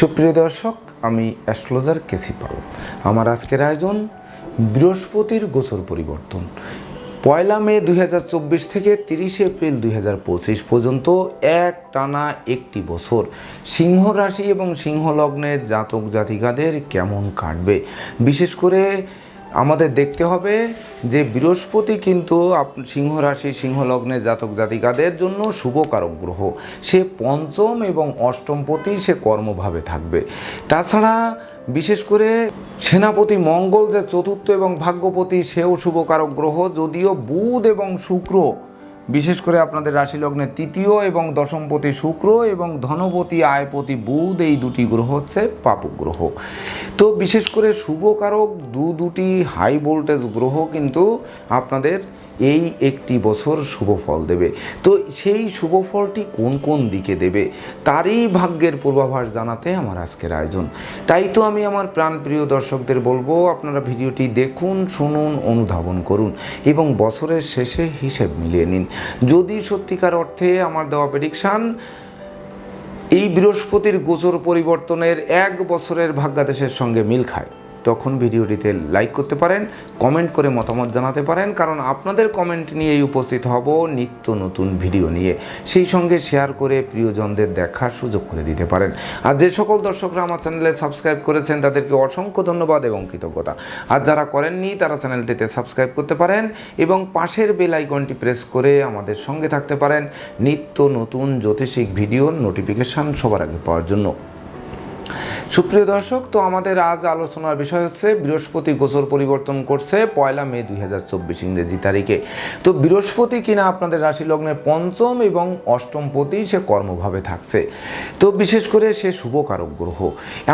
সুপ্রিয় দর্শক, আমি অ্যাস্ট্রোলজার কেসি পাল। আমার আজকের আয়োজন বৃহস্পতির গোচর পরিবর্তন। পয়লা মে দুই হাজার চব্বিশ থেকে তিরিশে এপ্রিল দুই হাজার পঁচিশ পর্যন্ত এক টানা একটি বছর। সিংহ রাশি এবং সিংহ লগ্নের জাতক জাতিকাদের কেমন কাটবে? বিশেষ করে আমাদের দেখতে হবে যে বৃহস্পতি কিন্তু আপ- সিংহ রাশি সিংহ লগ্নের জাতক জাতিকাদের জন্য শুভকারক গ্রহ। সে পঞ্চম এবং অষ্টমপতি সে কর্মভাবে থাকবে। তাছাড়া বিশেষ করে সেনাপতি মঙ্গল যে চতুর্থ এবং ভাগ্যপতি সেও শুভকারক গ্রহ, যদিও বুধ এবং শুক্র বিশেষ করে আপনাদের রাশি লগ্নে তৃতীয় এবং দশমপতি শুক্র এবং ধনপতি আয়পতি বুধ, এই দুটি গ্রহ হচ্ছে পাপক গ্রহ। তো বিশেষ করে শুভকারক দু দুটি হাই ভোল্টেজ গ্রহ কিন্তু আপনাদের এই একটি বছর শুভ ফল দেবে। তো সেই শুভ ফলটি কোন কোন দিকে দেবে, তারই ভাগ্যের পূর্বাভাস জানাতে আমার আজকের আয়োজন। তাই তো আমি আমার প্রাণপ্রিয় দর্শকদের বলব, আপনারা ভিডিওটি দেখুন, শুনুন, অনুধাবন করুন এবং বছরের শেষে হিসেব মিলিয়ে নিন। যদি সত্যিকার অর্থে আমার দেওয়া প্রেডিকশান এই বৃহস্পতির গোচর পরিবর্তনের এক বছরের ভাগ্যাদেশের সঙ্গে মিল খায়। তখন ভিডিওটিতে লাইক করতে পারেন কমেন্ট করে মতামত জানাতে পারেন, কারণ আপনাদের কমেন্ট নিয়েই উপস্থিত হব নিত্য নতুন ভিডিও নিয়ে। সেই সঙ্গে শেয়ার করে প্রিয়জনদের দেখার সুযোগ করে দিতে পারেন। আর যে সকল দর্শকরা আমার চ্যানেলে সাবস্ক্রাইব করেছেন, তাদেরকে অসংখ্য ধন্যবাদ এবং কৃতজ্ঞতা। আর যারা করেননি, তারা চ্যানেলটিতে সাবস্ক্রাইব করতে পারেন এবং পাশের বেল আইকনটি প্রেস করে আমাদের সঙ্গে থাকতে পারেন নিত্য নতুন জ্যোতিষিক ভিডিওর নোটিফিকেশান সবার আগে পাওয়ার জন্য। সুপ্রিয় দর্শক, তো আমাদের আজ আলোচনার বিষয় হচ্ছে বৃহস্পতি গোচর পরিবর্তন করছে পয়লা মে দুই হাজার চব্বিশ ইংরেজি তারিখে। তো বৃহস্পতি কিনা আপনাদের রাশি লগ্নের পঞ্চম এবং অষ্টম পতি সে কর্মভাবে থাকছে। তো বিশেষ করে সে শুভকারক গ্রহ।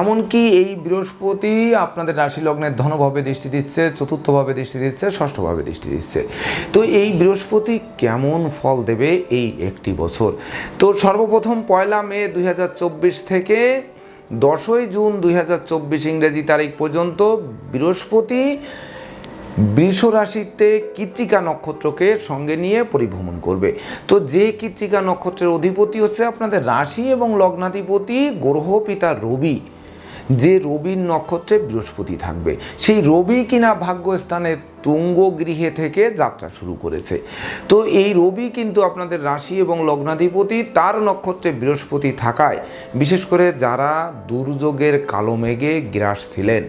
এমনকি এই বৃহস্পতি আপনাদের রাশি লগ্নের ধনভাবে দৃষ্টি দিচ্ছে, চতুর্থভাবে দৃষ্টি দিচ্ছে, ষষ্ঠভাবে দৃষ্টি দিচ্ছে। তো এই বৃহস্পতি কেমন ফল দেবে এই একটি বছর? তো সর্বপ্রথম পয়লা মে দুই হাজার চব্বিশ থেকে দশই জুন দুই হাজার চব্বিশ ইংরেজি তারিখ পর্যন্ত বৃহস্পতি বৃষ রাশিতে কৃত্রিকা নক্ষত্রকে সঙ্গে নিয়ে পরিভ্রমণ করবে। তো যে কৃত্রিকা নক্ষত্রের অধিপতি হচ্ছে আপনাদের রাশি এবং লগ্নাধিপতি গ্রহ পিতা রবি। যে রবির নক্ষত্রে বৃহস্পতি থাকবে। সেই রবি কিনা ভাগ্যস্থানে তুঙ্গ গৃহে থেকে যাত্রা শুরু করেছে। তো এই রবি কিন্তু আপনাদের রাশি এবং লগ্নাধিপতি, তার নক্ষত্রে বৃহস্পতি থাকায়, বিশেষ করে যারা দুর্যোগের কালো মেঘে গ্রাস ছিলেন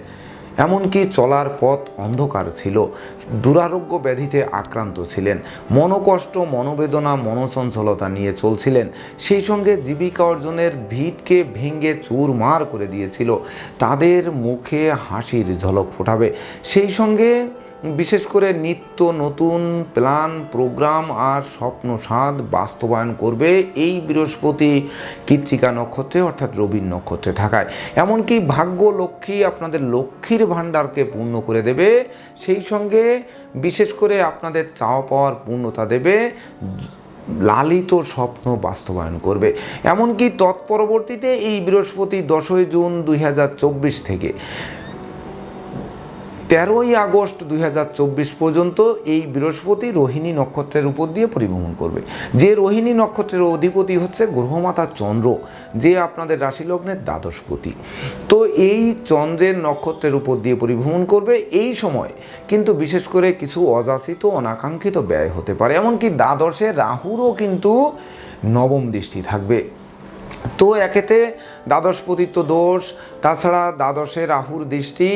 এমনকি চলার পথ অন্ধকার ছিল। দুরারোগ্য ব্যাধিতে আক্রান্ত ছিলেন। মনোকষ্ট, মনোবেদনা, মনসঞ্চলতা নিয়ে চলছিলেন। সেই সঙ্গে জীবিকা অর্জনের ভিতকে ভেঙে চুরমার করে দিয়েছিল। তাদের মুখে হাসির ঝলক ফোটাবে। সেই সঙ্গে বিশেষ করে নিত্য নতুন প্ল্যান, প্রোগ্রাম আর স্বপ্ন স্বাদ বাস্তবায়ন করবে এই বৃহস্পতি কৃত্তিকা নক্ষত্রে, অর্থাৎ রবির নক্ষত্রে থাকায়। এমনকি ভাগ্য লক্ষ্মী আপনাদের লক্ষ্মীর ভাণ্ডারকে পূর্ণ করে দেবে। সেই সঙ্গে বিশেষ করে আপনাদের চাওয়া পাওয়ার পূর্ণতা দেবে। লালিত স্বপ্ন বাস্তবায়ন করবে। এমনকি তৎপরবর্তীতে এই বৃহস্পতি দশই জুন দুই হাজার চব্বিশ থেকে তেরোই আগস্ট দুই হাজার চব্বিশ পর্যন্ত এই বৃহস্পতি রোহিণী নক্ষত্রের উপর দিয়ে পরিভ্রমণ করবে। যে রোহিণী নক্ষত্রের অধিপতি হচ্ছে গ্রহমাতা চন্দ্র, যে আপনাদের রাশি লগ্নের দ্বাদশপতি। তো এই চন্দ্রের নক্ষত্রের উপর দিয়ে পরিভ্রমণ করবে এই সময়, কিন্তু বিশেষ করে কিছু অযাচিত, অনাকাঙ্ক্ষিত ব্যয় হতে পারে। এমনকি দ্বাদশে রাহুরও কিন্তু নবম দৃষ্টি থাকবে। তো একেতে দ্বাদশপতিত্ব দোষ, তাছাড়া দ্বাদশে রাহুর দৃষ্টি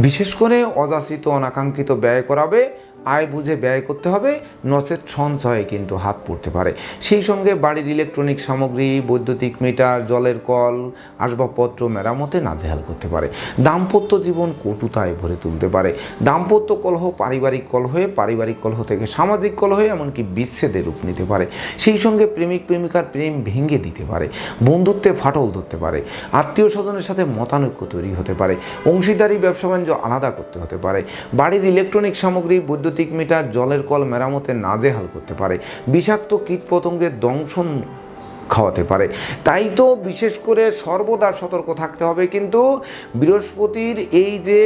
বিশেষ করে অযাচিত অনাকাঙ্ক্ষিত ব্যয় করাবে আয় বুঝে ব্যয় করতে হবে, নচেত সঞ্চয়ে কিন্তু হাত পড়তে পারে। সেই সঙ্গে বাড়ির ইলেকট্রনিক সামগ্রী, বৈদ্যুতিক মিটার জলের কল, আসবাবপত্র, মেরামতে নাজেহাল করতে পারে। দাম্পত্য জীবন কটুতায় ভরে তুলতে পারে। দাম্পত্য কলহ পারিবারিক কলহে, পারিবারিক কলহ থেকে সামাজিক কলহে, এমনকি বিচ্ছেদের রূপ নিতে পারে। সেই সঙ্গে প্রেমিক প্রেমিকার প্রেম ভেঙে দিতে পারে। বন্ধুত্বে ফাটল ধরতে পারে। আত্মীয় স্বজনের সাথে মতানৈক্য তৈরি হতে পারে। অংশীদারি, ব্যবসা বাণিজ্য আলাদা করতে হতে পারে। বাড়ির ইলেকট্রনিক সামগ্রী, বৈদ্যুতিক মিটার জলের কল মেরামতে নাজেহাল করতে পারে, বিষাক্ত কীটপতঙ্গের দংশন খাওয়াতে পারে। তাই তো বিশেষ করে সর্বদা সতর্ক থাকতে হবে। কিন্তু বৃহস্পতির এই যে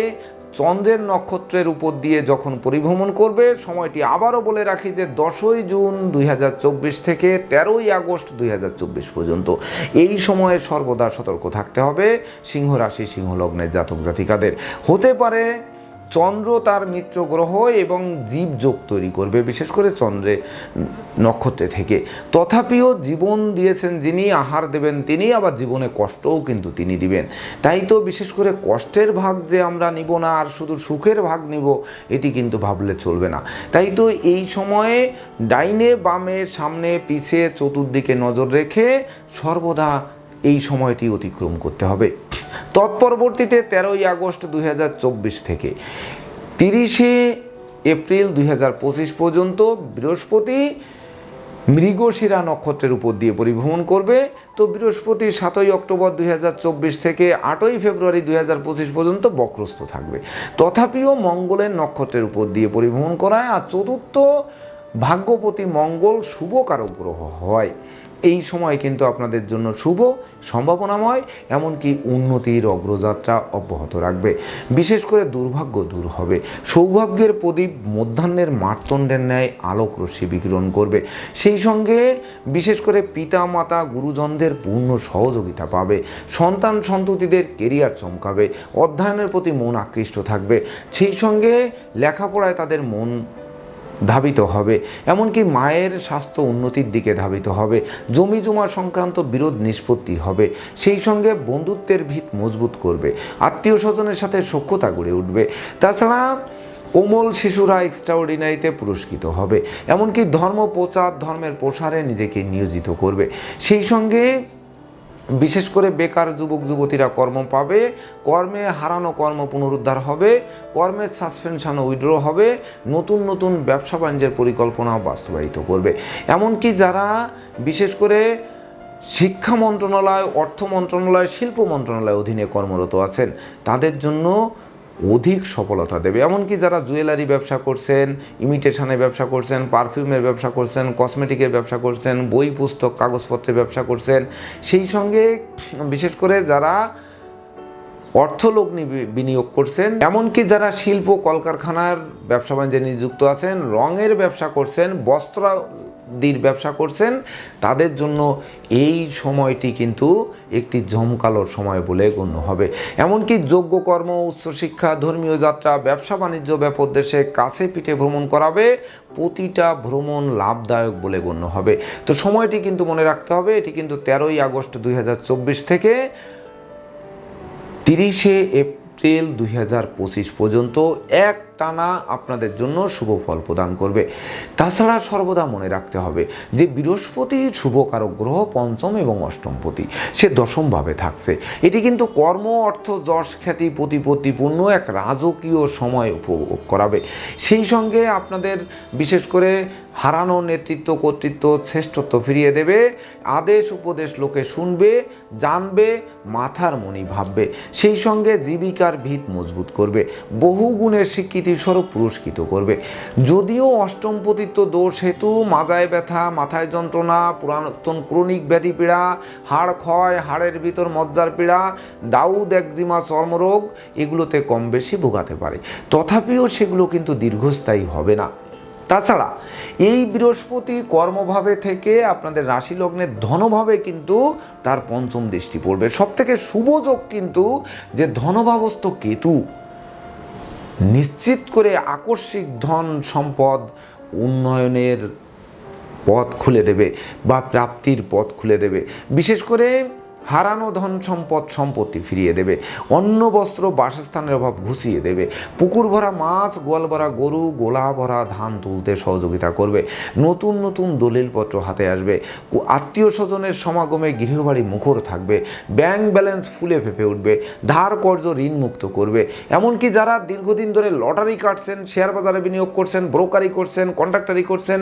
চন্দ্রের নক্ষত্রের উপর দিয়ে যখন পরিভ্রমণ করবে, সময়টি আবারও বলে রাখি যে দশই জুন দুই হাজার চব্বিশ থেকে তেরোই আগস্ট দুই হাজার চব্বিশ পর্যন্ত। এই সময়ে সর্বদা সতর্ক থাকতে হবে সিংহ রাশি সিংহ লগ্নের জাতক জাতিকাদের। হতে পারে চন্দ্র তার মিত্র গ্রহ এবং জীব যোগ তৈরি করবে, বিশেষ করে চন্দ্রে নক্ষত্রে থেকে। তথাপিও জীবন দিয়েছেন যিনি, আহার দেবেন তিনি, আবার জীবনে কষ্টও কিন্তু তিনি দিবেন। তাই তো বিশেষ করে কষ্টের ভাগ যে আমরা নিব না, আর শুধু সুখের ভাগ নিব, এটি কিন্তু ভাবলে চলবে না। তাই তো এই সময়ে ডাইনে বামে, সামনে, পিছে, চতুর্দিকে নজর রেখে সর্বদা এই সময়টি অতিক্রম করতে হবে। তৎপরবর্তীতে তেরোই আগস্ট দুই হাজার চব্বিশ থেকে তিরিশে এপ্রিল দুই হাজার পঁচিশ পর্যন্ত বৃহস্পতি মৃগশিরা নক্ষত্রের উপর দিয়ে পরিভ্রমণ করবে। তো বৃহস্পতি সাতই অক্টোবর দুই হাজার চব্বিশ থেকে আটই ফেব্রুয়ারি দুই হাজার পঁচিশ পর্যন্ত বক্রস্থ থাকবে। তথাপিও মঙ্গলের নক্ষত্রের উপর দিয়ে পরিভ্রমণ করায় আর চতুর্থ ভাগ্যপতি মঙ্গল শুভকারক গ্রহ হয়। এই সময় কিন্তু আপনাদের জন্য শুভ, সম্ভাবনাময়, এমনকি উন্নতির অগ্রযাত্রা অব্যাহত রাখবে। বিশেষ করে দুর্ভাগ্য দূর হবে। সৌভাগ্যের প্রদীপ মধ্যাহ্নের মারতণ্ডের ন্যায় আলোক রশ্মি বিকিরণ করবে। সেই সঙ্গে বিশেষ করে পিতা মাতা গুরুজনদের পূর্ণ সহযোগিতা পাবে। সন্তান সন্ততিদের কেরিয়ার চমকাবে। অধ্যয়নের প্রতি মন আকৃষ্ট থাকবে। সেই সঙ্গে লেখাপড়ায় তাদের মন ধাবিত হবে। এমনকি মায়ের স্বাস্থ্য উন্নতির দিকে ধাবিত হবে। জমি জমা সংক্রান্ত বিরোধ নিষ্পত্তি হবে। সেই সঙ্গে বন্ধুত্বের ভিত মজবুত করবে। আত্মীয় স্বজনের সাথে সখ্যতা গড়ে উঠবে। তাছাড়া কোমল শিশুরা এক্সট্রাঅর্ডিনারিতে পুরস্কৃত হবে। এমনকি ধর্ম প্রচার, ধর্মের প্রসারে নিজেকে নিয়োজিত করবে। সেই সঙ্গে বিশেষ করে বেকার যুবক, যুবতীরা কর্ম পাবে। কর্মে হারানো কর্ম পুনরুদ্ধার হবে। কর্মের সাসপেনশন উইড্র হবে। নতুন নতুন ব্যবসা বাণিজ্যের পরিকল্পনাও বাস্তবায়িত করবে। এমনকি যারা বিশেষ করে শিক্ষা মন্ত্রণালয়, অর্থ মন্ত্রণালয়, শিল্প মন্ত্রণালয় অধীনে কর্মরত আছেন, তাদের জন্য অধিক সফলতা দেবে। এমনকি যারা জুয়েলারি ব্যবসা করছেন ইমিটেশনের ব্যবসা করছেন পারফিউমের ব্যবসা করছেন কসমেটিকের ব্যবসা করছেন, বই, পুস্তক, কাগজপত্রের ব্যবসা করছেন, সেই সঙ্গে বিশেষ করে যারা অর্থলগ্নি বিনিয়োগ করছেন, এমনকি যারা শিল্প কলকারখানার ব্যবসা বাণিজ্যে নিযুক্ত আছেন, রঙের ব্যবসা করছেন বস্ত্রাদির ব্যবসা করছেন, তাদের জন্য এই সময়টি কিন্তু একটি জমকালোর সময় বলে গণ্য হবে। এমনকি যোগ্য কর্ম উচ্চশিক্ষা ধর্মীয় যাত্রা, ব্যবসা বাণিজ্য, ব্যাপক দেশে কাছে পিঠে ভ্রমণ করাবে, প্রতিটা ভ্রমণ লাভদায়ক বলে গণ্য হবে। তো সময়টি কিন্তু মনে রাখতে হবে, এটি কিন্তু তেরোই আগস্ট দুই হাজার চব্বিশ থেকে তিরিশে এপ্রিল দুই পঁচিশ পর্যন্ত এক টানা আপনাদের জন্য শুভ ফল প্রদান করবে। তাছাড়া সর্বদা মনে রাখতে হবে যে বৃহস্পতি শুভকারক গ্রহ পঞ্চম এবং অষ্টমপতি সে দশমভাবে থাকছে। এটি কিন্তু কর্ম, অর্থ, যশ, খ্যাতি, প্রতিপত্তিপূর্ণ এক রাজকীয় সময় উপভোগ করাবে। সেই সঙ্গে আপনাদের বিশেষ করে হারানো নেতৃত্ব, কর্তৃত্ব, শ্রেষ্ঠত্ব ফিরিয়ে দেবে, আদেশ, উপদেশ লোকে শুনবে, জানবে, মাথার মনি ভাববে। সেই সঙ্গে জীবিকার ভিত মজবুত করবে। বহু গুণের স্বীকৃতি স্বরূপ পুরস্কৃত করবে। যদিও অষ্টম পতিত্ব দোষ হেতু, মাজায় ব্যথা, মাথায় যন্ত্রণা, পুরাতন ক্রনিক ব্যাধি পীড়া, হাড় ক্ষয়, হাড়ের ভিতর মজ্জার পীড়া, দাউদ, একজিমা, চর্মরোগ, এগুলোতে কম বেশি ভোগাতে পারে। তথাপিও সেগুলো কিন্তু দীর্ঘস্থায়ী হবে না। তাছাড়া এই বৃহস্পতি কর্মভাবে থেকে আপনাদের রাশি লগ্নের ধনভাবে কিন্তু তার পঞ্চম দৃষ্টি পড়বে। সব থেকে শুভযোগ কিন্তু যে ধনভাবস্থ কেতু। নিশ্চিত করে আকস্মিক ধন সম্পদ উন্নয়নের পথ খুলে দেবে বা প্রাপ্তির পথ খুলে দেবে। বিশেষ করে হারানো ধন সম্পদ সম্পত্তি ফিরিয়ে দেবে। অন্ন, বস্ত্র, বাসস্থানের অভাব ঘুষিয়ে দেবে। পুকুর ভরা মাছ, গোয়াল ভরা গরু গোলা ভরা ধান তুলতে সহযোগিতা করবে। নতুন নতুন দলিলপত্র হাতে আসবে। আত্মীয় স্বজনের সমাগমে গৃহবাড়ি মুখর থাকবে। ব্যাংক ব্যালেন্স ফুলে ফেপে উঠবে। ধার কর্জ ঋণ মুক্ত করবে। এমনকি যারা দীর্ঘদিন ধরে লটারি কাটছেন, শেয়ার বাজারে বিনিয়োগ করছেন, ব্রোকারি করছেন কন্ট্রাক্টারি করছেন,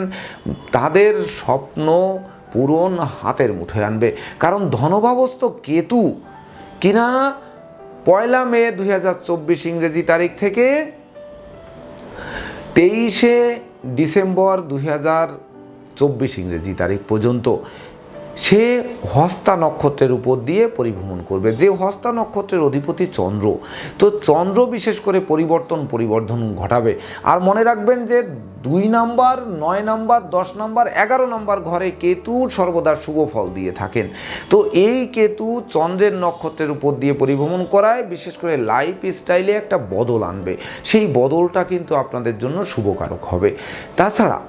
তাদের স্বপ্ন পূরণ হাতের মুঠোয় আনবে। কারণ ধনভাবস্থ কেতু। কিনা পয়লা মে দুই হাজার চব্বিশ ইংরেজি তারিখ থেকে তেইশে ডিসেম্বর দুই হাজার চব্বিশ ইংরেজি তারিখ পর্যন্ত সে হস্তা নক্ষত্রের উপর দিয়ে পরিভ্রমণ করবে। যে হস্তা নক্ষত্রের অধিপতি চন্দ্র, তো চন্দ্র বিশেষ করে পরিবর্তন, পরিবর্ধন ঘটাবে। আর মনে রাখবেন যে দুই নাম্বার, নয় নাম্বার, দশ নাম্বার, এগারো নাম্বার ঘরে কেতু সর্বদা শুভ ফল দিয়ে থাকেন। তো এই কেতু চন্দ্রের নক্ষত্রের উপর দিয়ে পরিভ্রমণ করায়, বিশেষ করে লাইফ স্টাইলে একটা বদল আনবে। সেই বদলটা কিন্তু আপনাদের জন্য শুভকারক হবে। তাছাড়া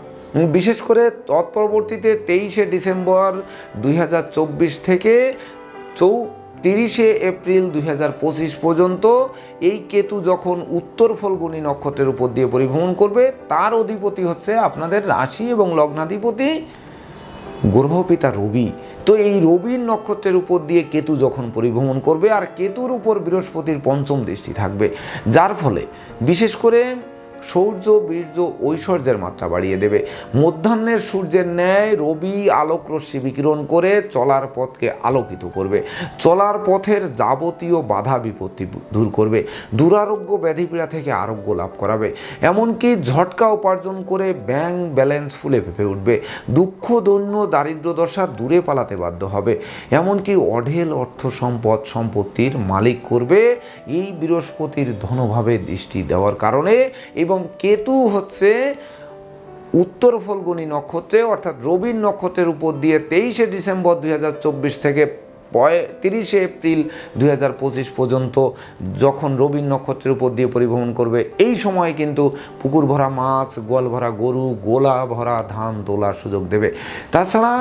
বিশেষ করে তৎপরবর্তীতে তেইশে ডিসেম্বর দুই হাজার চব্বিশ থেকে চৌ তিরিশে এপ্রিল দুই হাজার পঁচিশ পর্যন্ত এই কেতু যখন উত্তর ফলগুনি নক্ষত্রের উপর দিয়ে পরিভ্রমণ করবে, তার অধিপতি হচ্ছে আপনাদের রাশি এবং লগ্নাধিপতি গ্রহপিতা রবি। তো এই রবির নক্ষত্রের উপর দিয়ে কেতু যখন পরিভ্রমণ করবে, আর কেতুর উপর বৃহস্পতির পঞ্চম দৃষ্টি থাকবে। যার ফলে বিশেষ করে সৌর্য, বীর্য, ঐশ্বর্যের মাত্রা বাড়িয়ে দেবে। মধ্যাহ্নের সূর্যের ন্যায় রবি আলোক রশ্মি বিকিরণ করে চলার পথকে আলোকিত করবে। চলার পথের যাবতীয় বাধা বিপত্তি দূর করবে। দুরারোগ্য ব্যাধিপীড়া থেকে আরোগ্য লাভ করাবে। এমনকি ঝটকা উপার্জন করে ব্যাংক ব্যালেন্স ফুলে ফেপে উঠবে। দুঃখ, দৈন্য, দারিদ্র দশা দূরে পালাতে বাধ্য হবে। এমনকি অঢেল অর্থ সম্পদ সম্পত্তির মালিক করবে। এই বৃহস্পতির ধনভাবে দৃষ্টি দেওয়ার কারণে এবং কেতু হচ্ছে উত্তর ফলগুনি নক্ষত্রে, অর্থাৎ রবির নক্ষত্রের উপর দিয়ে তেইশে ডিসেম্বর দুই হাজার চব্বিশ থেকে তিরিশে এপ্রিল দুই হাজার পঁচিশ পর্যন্ত যখন রবির নক্ষত্রের উপর দিয়ে পরিভ্রমণ করবে, এই সময় কিন্তু পুকুর ভরা মাছ, গোয়াল ভরা গরু, গোলা ভরা ধান তোলার সুযোগ দেবে। তাছাড়া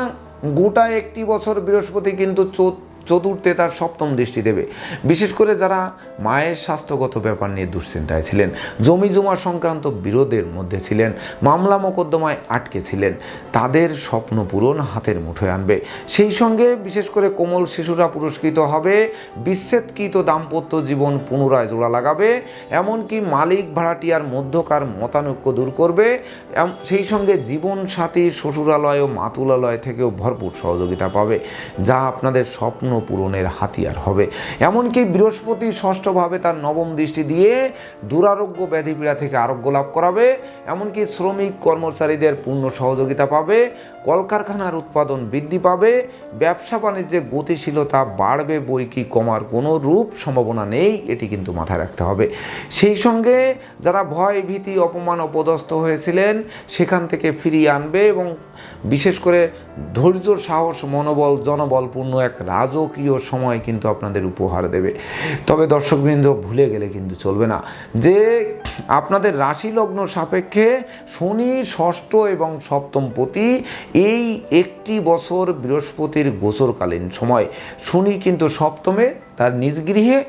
গোটা একটি বছর বৃহস্পতি কিন্তু চোদ্দ চতুর্থে তার সপ্তম দৃষ্টি দেবে। বিশেষ করে যারা মায়ের স্বাস্থ্যগত ব্যাপার নিয়ে দুশ্চিন্তায় ছিলেন, জমি জমা সংক্রান্ত বিরোধের মধ্যে ছিলেন, মামলা মোকদ্দমায় আটকে ছিলেন, তাদের স্বপ্ন পূরণ হাতের মুঠোয় আনবে। সেই সঙ্গে বিশেষ করে কোমল শিশুরা পুরস্কৃত হবে, বিচ্ছেদকৃত দাম্পত্য জীবন পুনরায় জোড়া লাগাবে, এমনকি মালিক ভাড়াটিয়ার মধ্যকার মতানৈক্য দূর করবে সেই সঙ্গে জীবন সাথী শ্বশুরালয় ও মাতুলালয় থেকেও ভরপুর সহযোগিতা পাবে, যা আপনাদের স্বপ্ন পূরণের হাতিয়ার হবে। এমনকি বৃহস্পতি ষষ্ঠভাবে তার নবম দৃষ্টি দিয়ে দুরারোগ্য ব্যাধিপীড়া থেকে আরোগ্য লাভ করাবে। এমনকি শ্রমিক কর্মচারীদের পূর্ণ সহযোগিতা পাবে, কলকারখানার উৎপাদন বৃদ্ধি পাবে, ব্যবসা বাণিজ্যে গতিশীলতা বাড়বে, বই কি কমার কোনো রূপ সম্ভাবনা নেই, এটি কিন্তু মাথায় রাখতে হবে। সেই সঙ্গে যারা ভয়, ভীতি, অপমান, অপদস্থ হয়েছিলেন, সেখান থেকে ফিরিয়ে আনবে এবং বিশেষ করে ধৈর্য সাহস, মনোবল, জনবলপূর্ণ এক রাজকীয় সময় কিন্তু আপনাদের উপহার দেবে। তবে দর্শকবৃন্দ, ভুলে গেলে কিন্তু চলবে না। যে আপনাদের রাশি লগ্ন সাপেক্ষে শনি ষষ্ঠ এবং সপ্তম পতি এই একটি বছর বৃহস্পতির গোচরকালীন সময়। শনি কিন্তু সপ্তমে, তার নিজ গৃহে,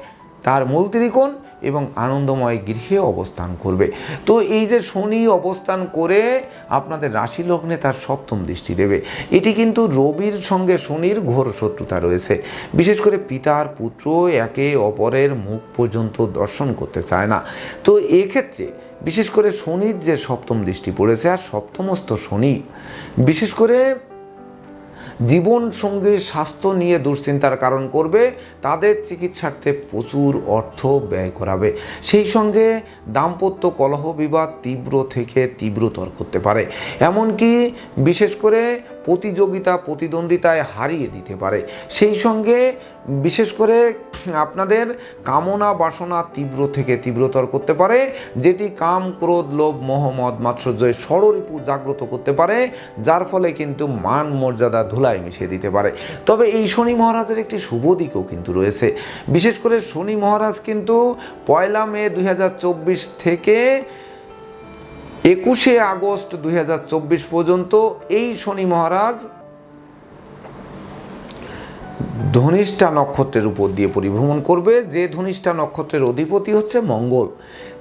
তার মূল ত্রিকোণ এবং আনন্দময় গৃহে অবস্থান করবে। তো এই যে শনি অবস্থান করে আপনাদের রাশি লগ্নে তার সপ্তম দৃষ্টি দেবে। এটি কিন্তু রবির সঙ্গে শনির ঘোর শত্রুতা রয়েছে। বিশেষ করে পিতার পুত্র একে অপরের মুখ পর্যন্ত দর্শন করতে চায় না। তো এক্ষেত্রে বিশেষ করে শনির যে সপ্তম দৃষ্টি পড়েছে আর সপ্তমস্ত শনি, বিশেষ করে জীবন সঙ্গী স্বাস্থ্য নিয়ে দুশ্চিন্তার কারণ করবে, তাদের চিকিৎসার্থে প্রচুর অর্থ ব্যয় করাবে। সেই সঙ্গে দাম্পত্য কলহ বিবাদ তীব্র থেকে তীব্রতর করতে পারে। এমনকি বিশেষ করে প্রতিযোগিতা, প্রতিদ্বন্দ্বিতায় হারিয়ে দিতে পারে। সেই সঙ্গে বিশেষ করে আপনাদের কামনা বাসনা তীব্র থেকে তীব্রতর করতে পারে, যেটি কাম, ক্রোধ, লোভ, মোহ, মদ, মাৎসর্যয় ষড়রিপু জাগ্রত করতে পারে, যার ফলে কিন্তু মান, মর্যাদা ধুলায় মিশিয়ে দিতে পারে। তবে এই শনি মহারাজের একটি শুভ দিকও কিন্তু রয়েছে। বিশেষ করে শনি মহারাজ কিন্তু পয়লা মে দু হাজার চব্বিশ থেকে একুশে আগস্ট দুই হাজার চব্বিশ পর্যন্ত এই শনি মহারাজ ধনিষ্ঠা নক্ষত্রের উপর দিয়ে পরিভ্রমণ করবে। যে ধনিষ্ঠা নক্ষত্রের অধিপতি হচ্ছে মঙ্গল।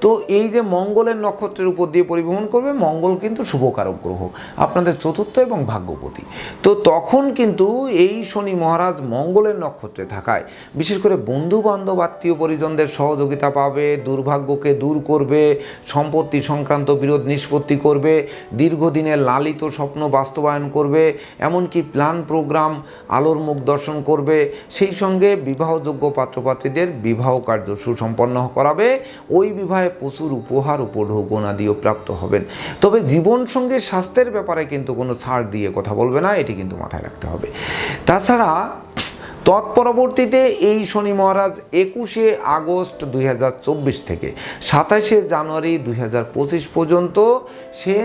তো এই যে মঙ্গলের নক্ষত্রের উপর দিয়ে পরিভ্রমণ করবে, মঙ্গল কিন্তু শুভকারক গ্রহ, আপনাদের চতুর্থ এবং ভাগ্যপতি। তো তখন কিন্তু এই শনি মহারাজ মঙ্গলের নক্ষত্রে থাকায়, বিশেষ করে বন্ধু বান্ধব আত্মীয় পরিজনদের সহযোগিতা পাবে, দুর্ভাগ্যকে দূর করবে, সম্পত্তি সংক্রান্ত বিরোধ নিষ্পত্তি করবে, দীর্ঘদিনের লালিত স্বপ্ন বাস্তবায়ন করবে, এমনকি প্ল্যান প্রোগ্রাম, আলোর মুখ দর্শন করবে, সেই সঙ্গে বিবাহযোগ্য পাত্রপাত্রীদের বিবাহ কার্য সুসম্পন্ন করাবে, ওই বিবাহে প্রচুর উপহার উপঢৌকনাদিও প্রাপ্ত হবেন। তবে জীবন সঙ্গে স্বাস্থ্যের ব্যাপারে কিন্তু কোনো ছাড় দিয়ে কথা বলবে না, এটি কিন্তু মাথায় রাখতে হবে। তাছাড়া তৎপরবর্তীতে এই শনি মহারাজ একুশে আগস্ট দুই হাজার চব্বিশ থেকে সাতাশে জানুয়ারি দুই হাজার পঁচিশ পর্যন্ত সে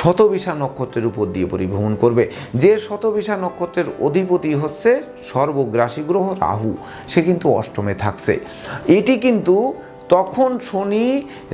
শতবিশা নক্ষত্রের উপর দিয়ে পরিভ্রমণ করবে। যে শতবিশা নক্ষত্রের অধিপতি হচ্ছে সর্বগ্রাসী গ্রহ রাহু। সে কিন্তু অষ্টমে থাকছে। এটি কিন্তু তখন শনি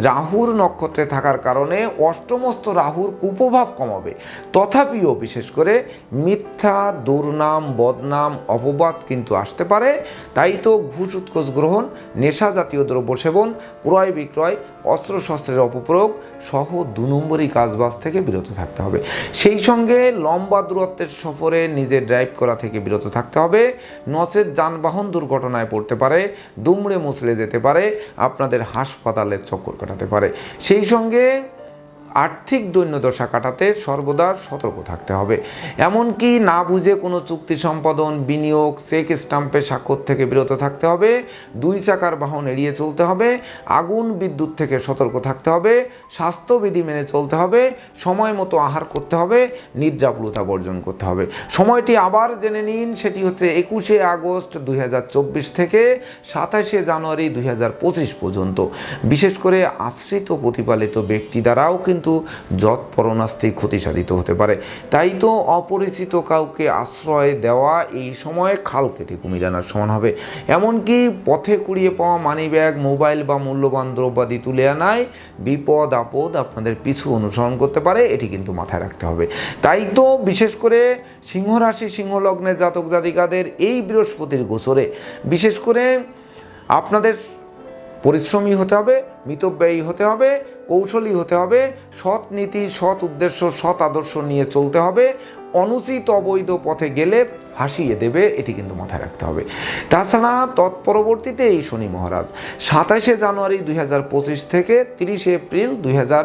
রাহুর নক্ষত্রে থাকার কারণে অষ্টমস্ত রাহুর কুপ্রভাব কমাবে। তথাপিও বিশেষ করে মিথ্যা, দুর্নাম, বদনাম, অপবাদ কিন্তু আসতে পারে। তাই তো ঘুষ, উৎকোষ গ্রহণ, নেশা জাতীয় দ্রব্য সেবন, ক্রয় বিক্রয় অস্ত্রশস্ত্রের অপপ্রয়োগ সহ দু নম্বরই কাজবাজ থেকে বিরত থাকতে হবে। সেই সঙ্গে লম্বা দূরত্বের সফরে নিজে ড্রাইভ করা থেকে বিরত থাকতে হবে। নচেত যানবাহন দুর্ঘটনায় পড়তে পারে, দুমড়ে মুচড়ে যেতে পারে, আপনাদের হাসপাতালে চক্কর কাটাতে পারে। সেই সঙ্গে আর্থিক দৈন্যদশা কাটাতে সর্বদা সতর্ক থাকতে হবে। এমনকি না বুঝে কোনো চুক্তি সম্পাদন, বিনিয়োগ, চেক স্টাম্পে স্বাক্ষর থেকে বিরত থাকতে হবে, দুই চাকার বাহন এড়িয়ে চলতে হবে, আগুন, বিদ্যুৎ থেকে সতর্ক থাকতে হবে, স্বাস্থ্যবিধি মেনে চলতে হবে, সময় মতো আহার করতে হবে নিদ্রাপুলতা বর্জন করতে হবে। সময়টি আবার জেনে নিন, সেটি হচ্ছে একুশে আগস্ট দুই হাজার চব্বিশ থেকে সাতাশে জানুয়ারি দুই হাজার পঁচিশ পর্যন্ত। বিশেষ করে আশ্রিত প্রতিপালিত ব্যক্তি দ্বারাও কিন্তু যৎপরণাস্তি ক্ষতি সাধিত হতে পারে। তাই তো অপরিচিত কাউকে আশ্রয় দেওয়া এই সময়ে খাল কেটে কুমির আনার সমান হবে। এমনকি পথে কুড়িয়ে পাওয়া মানি ব্যাগ মোবাইল বা মূল্যবান দ্রব্যাদি তুলে আনায় বিপদ আপদ আপনাদের পিছু অনুসরণ করতে পারে, এটি কিন্তু মাথায় রাখতে হবে। তাই তো বিশেষ করে সিংহ রাশি সিংহ লগ্নের জাতক জাতিকাদের এই বৃহস্পতির গোচরে বিশেষ করে আপনাদের পরিশ্রমী হতে হবে, মিতব্যয়ী হতে হবে কৌশলী হতে হবে, সৎ নীতি, সৎ উদ্দেশ্য, সৎ আদর্শ নিয়ে চলতে হবে। অনুচিত অবৈধ পথে গেলে ফাঁসিয়ে দেবে, এটি কিন্তু মাথায় রাখতে হবে। তাছাড়া তৎপরবর্তীতে এই শনি মহারাজ, সাতাশে জানুয়ারি দুই হাজার পঁচিশ থেকে তিরিশে এপ্রিল দুই হাজার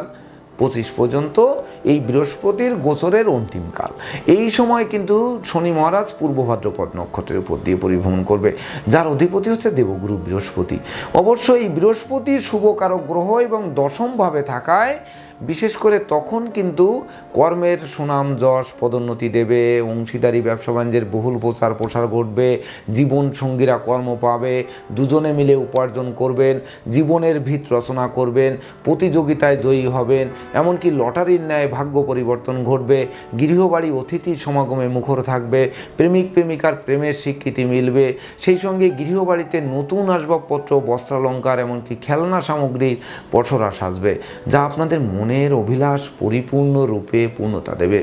পঁচিশ পর্যন্ত এই বৃহস্পতির গোচরের অন্তিমকাল এই সময় কিন্তু শনি মহারাজ পূর্ব ভাদ্রপদ নক্ষত্রের উপর দিয়ে পরিভ্রমণ করবে, যার অধিপতি হচ্ছে দেবগুরু বৃহস্পতি। অবশ্য এই বৃহস্পতি শুভকারক গ্রহ এবং দশমভাবে থাকায় বিশেষ করে তখন কিন্তু কর্মের সুনাম, যশ, পদোন্নতি দেবে, অংশীদারি, ব্যবসা বাণিজ্যের বহুল প্রচার প্রসার ঘটবে, জীবন সঙ্গীরা কর্ম পাবে, দুজনে মিলে উপার্জন করবেন, জীবনের ভিত রচনা করবেন, প্রতিযোগিতায় জয়ী হবেন, এমনকি লটারির ন্যায় ভাগ্য পরিবর্তন ঘটবে, গৃহবাড়ি, অতিথি সমাগমে মুখর থাকবে, প্রেমিক, প্রেমিকার প্রেমের স্বীকৃতি মিলবে, সেই সঙ্গে গৃহবাড়িতে নতুন আসবাবপত্র, বস্ত্রালঙ্কার, এমনকি খেলনা সামগ্রীর পসরা সাজবে। যা আপনাদের মনের অভিলাষ পরিপূর্ণ রূপে পূর্ণতা দেবে।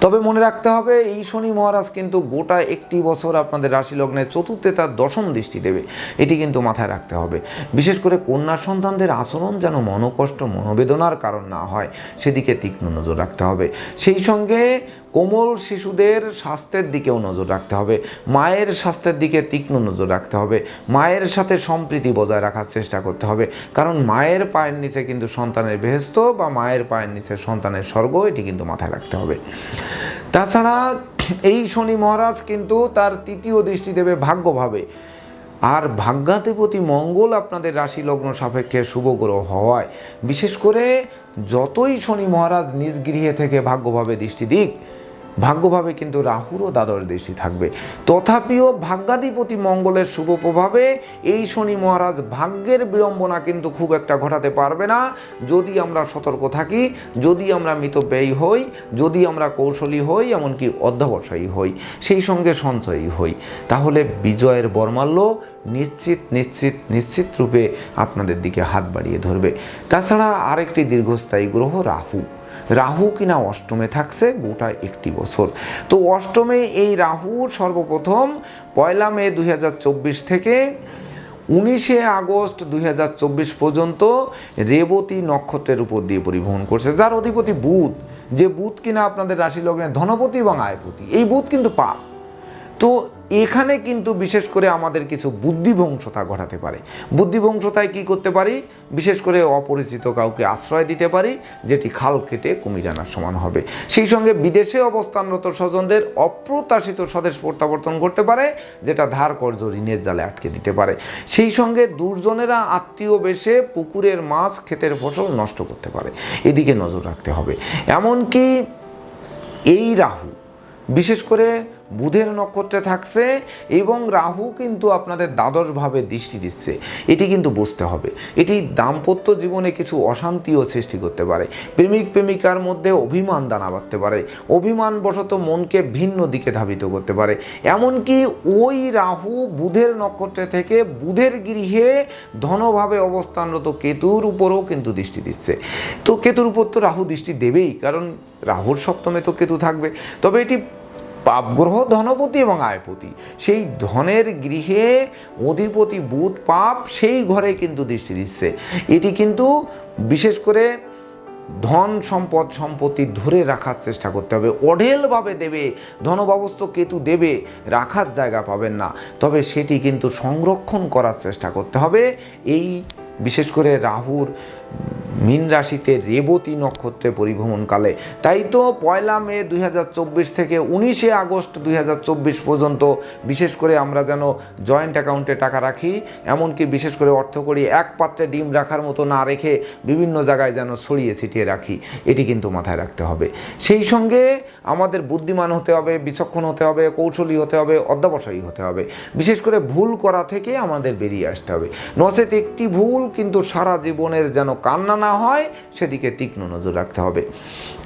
তবে মনে রাখতে হবে, এই শনি মহারাজ কিন্তু গোটা একটি বছর আপনাদের রাশি লগ্নে চতুর্থে তার দশম দৃষ্টি দেবে। এটি কিন্তু মাথায় রাখতে হবে। বিশেষ করে কন্যা সন্তানদের আচরণ যেন মনোকষ্ট, মনোবেদনার কারণ না হয়, সেদিকে তীক্ষ্ণ নজর রাখতে হবে। সেই সঙ্গে কোমল শিশুদের স্বাস্থ্যের দিকেও নজর রাখতে হবে। মায়ের স্বাস্থ্যের দিকে তীক্ষ্ণ নজর রাখতে হবে। মায়ের সাথে সম্প্রীতি বজায় রাখার চেষ্টা করতে হবে। কারণ মায়ের পায়ের নিচে কিন্তু সন্তানের বেহেস্ত বা মায়ের পায়ের নিচে সন্তানের স্বর্গ, এটি কিন্তু মাথায় রাখতে হবে। তাছাড়া এই শনি মহারাজ কিন্তু তার তৃতীয় দৃষ্টি দেবে ভাগ্যভাবে। আর ভাগ্যাধিপতি মঙ্গল আপনাদের রাশি লগ্ন সাপেক্ষে শুভ গ্রহ হওয়ায়। বিশেষ করে যতই শনি মহারাজ নিজ গৃহে থেকে ভাগ্যভাবে দৃষ্টি দিক ভাগ্যভাবে কিন্তু রাহুরও দ্বাদশ দৃষ্টি থাকবে। তথাপিও ভাগ্যাধিপতি মঙ্গলের শুভ প্রভাবে এই শনি মহারাজ ভাগ্যের বিড়ম্বনা কিন্তু খুব একটা ঘটাতে পারবে না। যদি আমরা সতর্ক থাকি, যদি আমরা মিতব্যয়ী হই, যদি আমরা কৌশলী হই, এমনকি অধ্যাবসায়ী হই, সেই সঙ্গে সঞ্চয়ী হই, তাহলে বিজয়ের বর্মাল্য নিশ্চিত নিশ্চিত নিশ্চিত রূপে আপনাদের দিকে হাত বাড়িয়ে ধরবে। তাছাড়া আরেকটি দীর্ঘস্থায়ী গ্রহ রাহু। রাহু কিনা অষ্টমে থাকছে গোটা একটি বছর। তো অষ্টমে এই রাহু সর্বপ্রথম পয়লা মে দুই হাজার চব্বিশ থেকে উনিশে আগস্ট দুই হাজার চব্বিশ পর্যন্ত রেবতী নক্ষত্রের উপর দিয়ে পরিবহন করছে, যার অধিপতি বুধ। যে বুধ কিনা আপনাদের রাশি লগ্নে ধনপতি এবং আয়পতি। এই বুধ কিন্তু পাপ। তো এখানে কিন্তু বিশেষ করে আমাদের কিছু বুদ্ধিভংসতা ঘটাতে পারে। বুদ্ধিভংসতায় কি করতে পারি? বিশেষ করে অপরিচিত কাউকে আশ্রয় দিতে পারি, যেটি খাল কেটে কুমির আনার সমান হবে। সেই সঙ্গে বিদেশে অবস্থানরত স্বজনদের অপ্রত্যাশিত স্বদেশ প্রত্যাবর্তন করতে পারে, যেটা ধার কর্জ ঋণের জালে আটকে দিতে পারে। সেই সঙ্গে দুর্জনেরা আত্মীয় বেশে পুকুরের মাছ ক্ষেতের ফসল নষ্ট করতে পারে। এদিকে নজর রাখতে হবে। এমনকি এই রাহু, বিশেষ করে বুধের নক্ষত্রে থাকছে এবং রাহু কিন্তু আপনাদের দ্বাদশভাবে দৃষ্টি দিচ্ছে। এটি কিন্তু বুঝতে হবে। এটি দাম্পত্য জীবনে কিছু অশান্তিও সৃষ্টি করতে পারে। প্রেমিক প্রেমিকার মধ্যে অভিমান দানা বাঁধতে পারে। অভিমানবশত মনকে ভিন্ন দিকে ধাবিত করতে পারে। এমনকি ওই রাহু বুধের নক্ষত্রে থেকে বুধের গৃহে ধনভাবে অবস্থানরত কেতুর উপরও কিন্তু দৃষ্টি দিচ্ছে। তো কেতুর উপর তো রাহু দৃষ্টি দেবেই, কারণ রাহুর সপ্তমে তো কেতু থাকবে। তবে এটি পাপগ্রহ ধনপতি এবং আয়পতি। সেই ধনের গৃহে অধিপতি বুধ পাপ সেই ঘরে কিন্তু দৃষ্টি দিচ্ছে। এটি কিন্তু বিশেষ করে ধন সম্পদ সম্পত্তি ধরে রাখার চেষ্টা করতে হবে। অঢেলভাবে দেবে, ধনবাবস্থ কেতু দেবে, রাখার জায়গা পাবেন না। তবে সেটি কিন্তু সংরক্ষণ করার চেষ্টা করতে হবে। এই বিশেষ করে রাহুর মীন রাশিতে রেবতী নক্ষত্রে পরিভ্রমণকালে, তাই তো পয়লা মে দুই হাজার চব্বিশ থেকে উনিশে আগস্ট দুই হাজার চব্বিশ পর্যন্ত বিশেষ করে আমরা যেন জয়েন্ট অ্যাকাউন্টে টাকা রাখি, এমনকি বিশেষ করে অর্থ করি, এক পাত্রে ডিম রাখার মতো না রেখে বিভিন্ন জায়গায় যেন ছড়িয়ে ছিটিয়ে রাখি, এটি কিন্তু মাথায় রাখতে হবে। সেই সঙ্গে আমাদের বুদ্ধিমান হতে হবে, বিচক্ষণ হতে হবে, কৌশলী হতে হবে, অধ্যাবসায়ী হতে হবে। বিশেষ করে ভুল করা থেকে আমাদের বেরিয়ে আসতে হবে। নচেত একটি ভুল কিন্তু সারা জীবনের যেন কান্না না হয়, সেদিকে তীক্ষ্ণ নজর রাখতে হবে।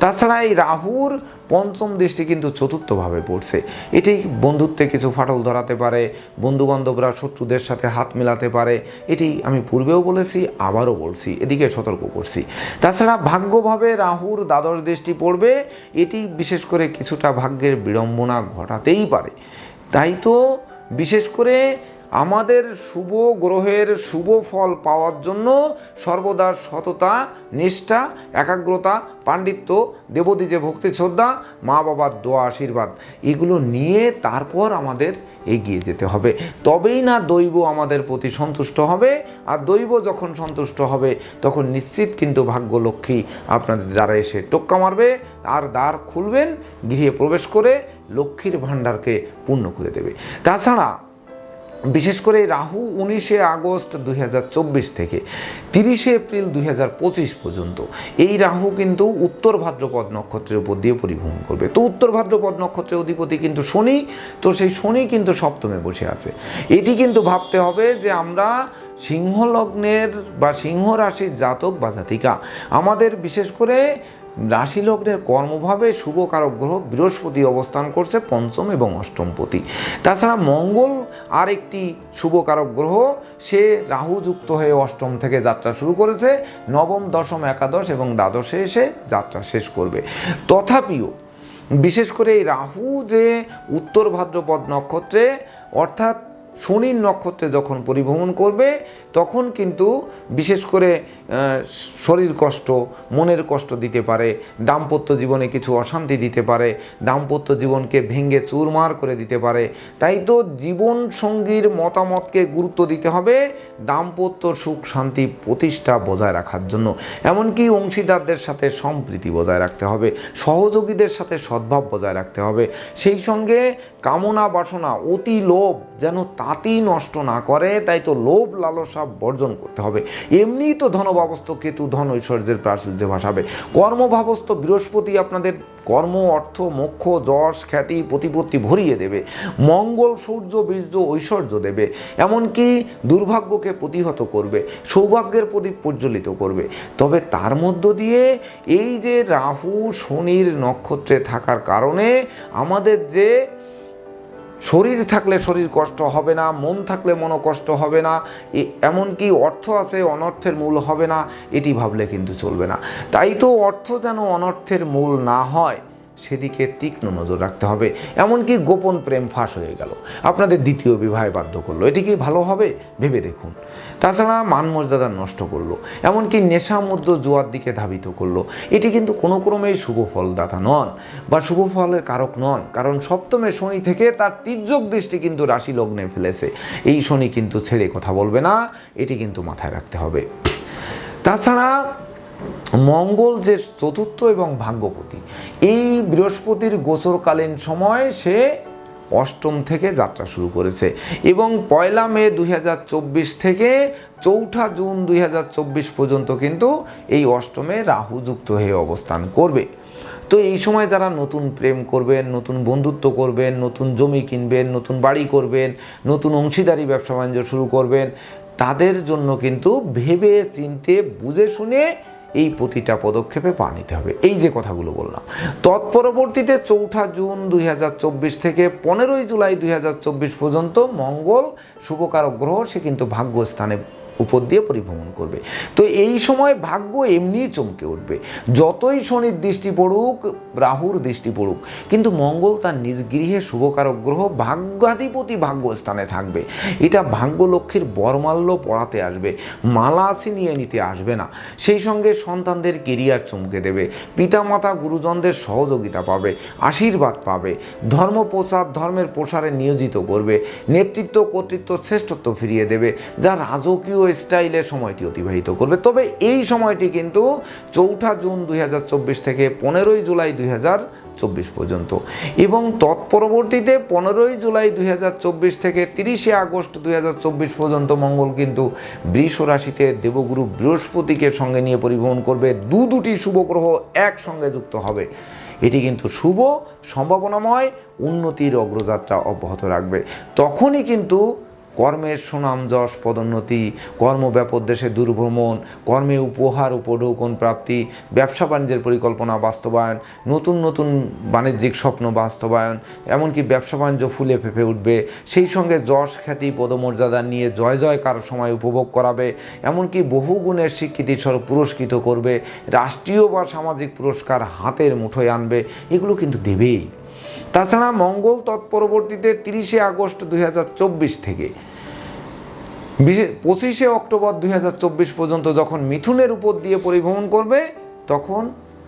তাছাড়া এই রাহুর পঞ্চম দৃষ্টি কিন্তু চতুর্থভাবে পড়ছে। এটি বন্ধুত্বে কিছু ফাটল ধরাতে পারে, বন্ধুবান্ধবরা শত্রুদের সাথে হাত মেলাতে পারে। এটি আমি পূর্বেও বলেছি, আবারও বলছি, এদিকে সতর্ক করছি। তাছাড়া ভাগ্যভাবে রাহুর দ্বাদশ দৃষ্টি পড়বে, এটি বিশেষ করে কিছুটা ভাগ্যের বিড়ম্বনা ঘটাতেই পারে। তাই তো বিশেষ করে আমাদের শুভ গ্রহের শুভ ফল পাওয়ার জন্য সর্বদা সততা, নিষ্ঠা, একাগ্রতা, পাণ্ডিত্য, দেবদীজে ভক্তি, শ্রদ্ধা, মা বাবার দোয়া, আশীর্বাদ, এগুলো নিয়ে তারপর আমাদের এগিয়ে যেতে হবে। তবেই না দৈব আমাদের প্রতি সন্তুষ্ট হবে, আর দৈব যখন সন্তুষ্ট হবে, তখন নিশ্চিত কিন্তু ভাগ্য লক্ষ্মী আপনাদের দ্বারা এসে টোক্কা মারবে, আর দ্বার খুলবেন, গৃহে প্রবেশ করে লক্ষ্মীর ভাণ্ডারকে পূর্ণ করে দেবে। তাছাড়া বিশেষ করে রাহু উনিশে আগস্ট দুই হাজার চব্বিশ থেকে তিরিশে এপ্রিল দুই হাজার পঁচিশ পর্যন্ত। এই রাহু কিন্তু উত্তর ভাদ্রপদ নক্ষত্রের উপর দিয়ে পরিভ্রমণ করবে। তো উত্তর ভাদ্রপদ নক্ষত্রের অধিপতি কিন্তু শনি, তো সেই শনি কিন্তু সপ্তমে বসে আছে। এটি কিন্তু ভাবতে হবে যে আমরা সিংহ লগ্নের বা সিংহ রাশির জাতক বা জাতিকা। আমাদের বিশেষ করে রাশি লগ্নের কর্মভাবে শুভকারক গ্রহ বৃহস্পতি অবস্থান করছে পঞ্চম এবং অষ্টমপতি তাছাড়া মঙ্গল আর একটি শুভকারক গ্রহ, সে রাহু যুক্ত হয়ে অষ্টম থেকে যাত্রা শুরু করেছে, নবম, দশম, একাদশ এবং দ্বাদশে এসে যাত্রা শেষ করবে। তথাপিও, বিশেষ করে এই রাহু যে উত্তর ভাদ্রপদ নক্ষত্রে, অর্থাৎ শনির নক্ষত্রে যখন পরিভ্রমণ করবে তখন কিন্তু বিশেষ করে শরীর কষ্ট, মনের কষ্ট দিতে পারে, দাম্পত্য জীবনে কিছু অশান্তি দিতে পারে, দাম্পত্য জীবনকে ভেঙে চুরমার করে দিতে পারে। তাই তো জীবন সঙ্গীর মতামতকে গুরুত্ব দিতে হবে দাম্পত্য সুখ শান্তি প্রতিষ্ঠা বজায় রাখার জন্য। এমনকি অংশীদারদের সাথে সম্প্রীতি বজায় রাখতে হবে, সহযোগীদের সাথে সদ্ভাব বজায় রাখতে হবে। সেই সঙ্গে কামনা বাসনা, অতি লোভ যেন তাঁতি নষ্ট না করে, তাই তো লোভ লালসা বর্জন করতে হবে। এমনিই তো ধনভাবস্থ কেতু ধন ঐশ্বর্যের প্রাচুর্য ভাসাবে। কর্মভাবস্থ বৃহস্পতি আপনাদের কর্ম, অর্থ, মোক্ষ, যশ, খ্যাতি, প্রতিপত্তি ভরিয়ে দেবে। মঙ্গল, সূর্য, বীর্য, ঐশ্বর্য দেবে। এমনকি দুর্ভাগ্যকে প্রতিহত করবে, সৌভাগ্যের প্রদীপ প্রজ্বলিত করবে। তবে তার মধ্য দিয়ে এই যে রাহু, শনির নক্ষত্রে থাকার কারণে আমাদের যে শরীর থাকলে শরীর কষ্ট হবে না, মন থাকলে মনো কষ্ট হবে না এমনকি অর্থ আছে অনর্থের মূল হবে না, এটি ভাবলে কিন্তু চলবে না। তাই তো অর্থ যেন অনর্থের মূল না হয়। সেদিকে তীক্ষ্ণ নজর রাখতে হবে। এমনকি গোপন প্রেম ফাঁস হয়ে গেল। আপনাদের দ্বিতীয় বিবাহে বাধ্য করল। এটি কি ভালো হবে? ভেবে দেখুন। তাছাড়া মান মর্যাদা নষ্ট করল। এমনকি নেশা মধ্য জোয়ার দিকে ধাবিত করল। এটি কিন্তু কোনো ক্রমেই শুভ ফলদাতা নন বা শুভ ফলের কারক নন। কারণ সপ্তমে শনি থেকে তার তির্যক দৃষ্টি কিন্তু রাশি লগ্নে ফেলেছে। এই শনি কিন্তু ছেড়ে কথা বলবে না। এটি কিন্তু মাথায় রাখতে হবে। তাছাড়া মঙ্গল যে চতুর্থ এবং ভাগ্যপতি, এই বৃহস্পতির গোচরকালীন সময় সে অষ্টম থেকে যাত্রা শুরু করেছে এবং পয়লা মে দুই হাজার চব্বিশ থেকে চৌঠা জুন দুই হাজার চব্বিশ পর্যন্ত কিন্তু এই অষ্টমে রাহু যুক্ত হয়ে অবস্থান করবে। তো এই সময় যারা নতুন প্রেম করবেন, নতুন বন্ধুত্ব করবেন, নতুন জমি কিনবেন, নতুন বাড়ি করবেন, নতুন অংশীদারি ব্যবসা বাণিজ্য শুরু করবেন, তাদের জন্য কিন্তু ভেবে চিনতে বুঝে শুনে এই প্রতিটা পদক্ষেপে পা নিতে হবে। এই যে কথাগুলো বললাম। তৎপরবর্তীতে চৌঠা জুন দুই হাজার চব্বিশ থেকে পনেরোই জুলাই দুই হাজার চব্বিশ পর্যন্ত মঙ্গল শুভকারক গ্রহ, সে কিন্তু ভাগ্যস্থানে উপর দিয়ে পরিভ্রমণ করবে। তো এই সময় ভাগ্য এমনিই চমকে উঠবে। যতই শনির দৃষ্টি পড়ুক, রাহুর দৃষ্টি পড়ুক, কিন্তু মঙ্গল তার নিজ গৃহে শুভকারক গ্রহ ভাগ্যাধিপতি ভাগ্যস্থানে থাকবে। এটা ভাগ্য লক্ষ্মীর বরমাল্য পড়াতে আসবে, মালা ছিনিয়ে নিতে আসবে না। সেই সঙ্গে সন্তানদের কেরিয়ার চমকে দেবে, পিতামাতা গুরুজনদের সহযোগিতা পাবে, আশীর্বাদ পাবে ধর্ম প্রচার ধর্মের প্রসারে নিয়োজিত করবে, নেতৃত্ব কর্তৃত্ব শ্রেষ্ঠত্ব ফিরিয়ে দেবে, যা রাজকীয় স্টাইলে সময়টি অতিবাহিত করবে। তবে এই সময়টি কিন্তু চৌঠা জুন দুই হাজার চব্বিশ থেকে পনেরোই জুলাই দুই চব্বিশ পর্যন্ত এবং তৎপরবর্তীতে পনেরোই জুলাই দুই হাজার চব্বিশ থেকে তিরিশে আগস্ট দুই হাজার চব্বিশ পর্যন্ত মঙ্গল কিন্তু বৃষ রাশিতে দেবগুরু বৃহস্পতিকে সঙ্গে নিয়ে পরিবহন করবে। দু দুটি শুভ গ্রহ একসঙ্গে যুক্ত হবে। এটি কিন্তু শুভ, সম্ভাবনাময়, উন্নতির অগ্রযাত্রা অব্যাহত রাখবে। তখনই কিন্তু কর্মের সুনাম যশ পদোন্নতি কর্মব্যাপক দেশে দুর্ভ্রমণ, কর্মে উপহার উপঢৌকন প্রাপ্তি, ব্যবসা বাণিজ্যের পরিকল্পনা বাস্তবায়ন, নতুন নতুন বাণিজ্যিক স্বপ্ন বাস্তবায়ন, এমনকি ব্যবসা বাণিজ্য ফুলে ফেঁপে উঠবে। সেই সঙ্গে যশ, খ্যাতি, পদমর্যাদা নিয়ে জয় জয় জয়কার সময় উপভোগ করাবে। এমনকি বহু গুণের স্বীকৃতি স্বরূপ পুরস্কৃত করবে। রাষ্ট্রীয় বা সামাজিক পুরস্কার হাতের মুঠোয় আনবে। এগুলো কিন্তু দেবেই। তাছাড়া মঙ্গল তৎপরবর্তীতে তিরিশে আগস্ট দুই হাজার চব্বিশ থেকে বিশেষ পঁচিশে অক্টোবর দুই হাজার চব্বিশ পর্যন্ত যখন মিথুনের উপর দিয়ে পরিভ্রমণ করবে, তখন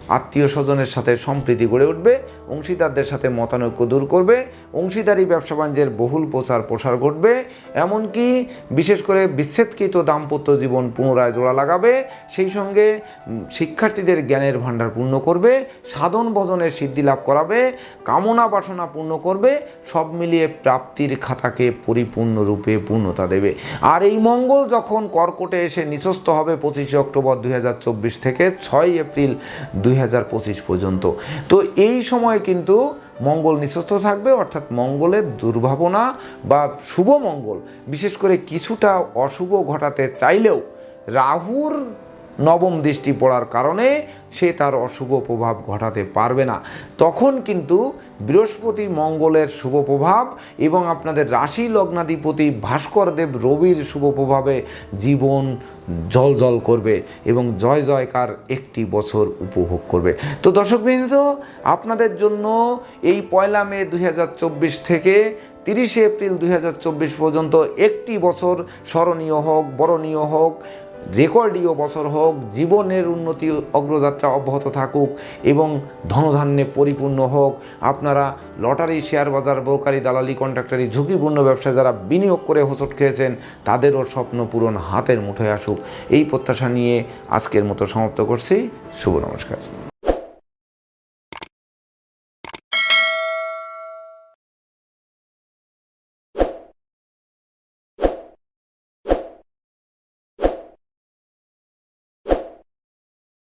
আত্মীয় স্বজনের সাথে সম্প্রীতি গড়ে উঠবে, অংশীদারদের সাথে মতানৈক্য দূর করবে, অংশীদারি ব্যবসা বাণিজ্যের বহুল প্রচার প্রসার ঘটবে, এমনকি বিশেষ করে বিচ্ছেদকৃত দাম্পত্য জীবন পুনরায় জোড়া লাগাবে, সেই সঙ্গে শিক্ষার্থীদের জ্ঞানের ভাণ্ডার পূর্ণ করবে, সাধন ভজনের সিদ্ধি লাভ করাবে, কামনা বাসনা পূর্ণ করবে, সব মিলিয়ে প্রাপ্তির খাতাকে পরিপূর্ণরূপে পূর্ণতা দেবে। আর এই মঙ্গল যখন কর্কটে এসে নিঃস্ত হবে পঁচিশে অক্টোবর দুই হাজার চব্বিশ থেকে ছয় এপ্রিল দুই হাজার পঁচিশ পর্যন্ত। তো এই সময় কিন্তু মঙ্গল নিঃস্ত থাকবে, অর্থাৎ মঙ্গলের দুর্ভাবনা বা শুভ মঙ্গল, বিশেষ করে কিছুটা অশুভ ঘটাতে চাইলেও রাহুর নবম দৃষ্টি পড়ার কারণে সে তার অশুভ প্রভাব ঘটাতে পারবে না। তখন কিন্তু বৃহস্পতি মঙ্গলের শুভ প্রভাব এবং আপনাদের রাশি লগ্নাধিপতি ভাস্করদেব রবির শুভ প্রভাবে জীবন জল জল করবে এবং জয় জয়কার একটি বছর উপভোগ করবে। তো দর্শকবৃন্দ আপনাদের জন্য এই পয়লা মে দুই হাজার চব্বিশ থেকে তিরিশে এপ্রিল দুই হাজার চব্বিশ পর্যন্ত একটি বছর স্মরণীয় হোক, বরণীয় হোক রেকর্ডীয় বছর হোক, জীবনের উন্নতি, অগ্রযাত্রা অব্যাহত থাকুক এবং ধনধান্যে পরিপূর্ণ হোক, আপনারা লটারি, শেয়ার বাজার, ব্রোকারি, দালালি, কন্ট্রাক্টারি, ঝুঁকিপূর্ণ ব্যবসায় যারা বিনিয়োগ করে হোঁচট খেয়েছেন, তাদেরও স্বপ্ন পূরণ হাতের মুঠোয় আসুক। এই প্রত্যাশা নিয়ে আজকের মতো সমাপ্ত করছি। শুভ নমস্কার।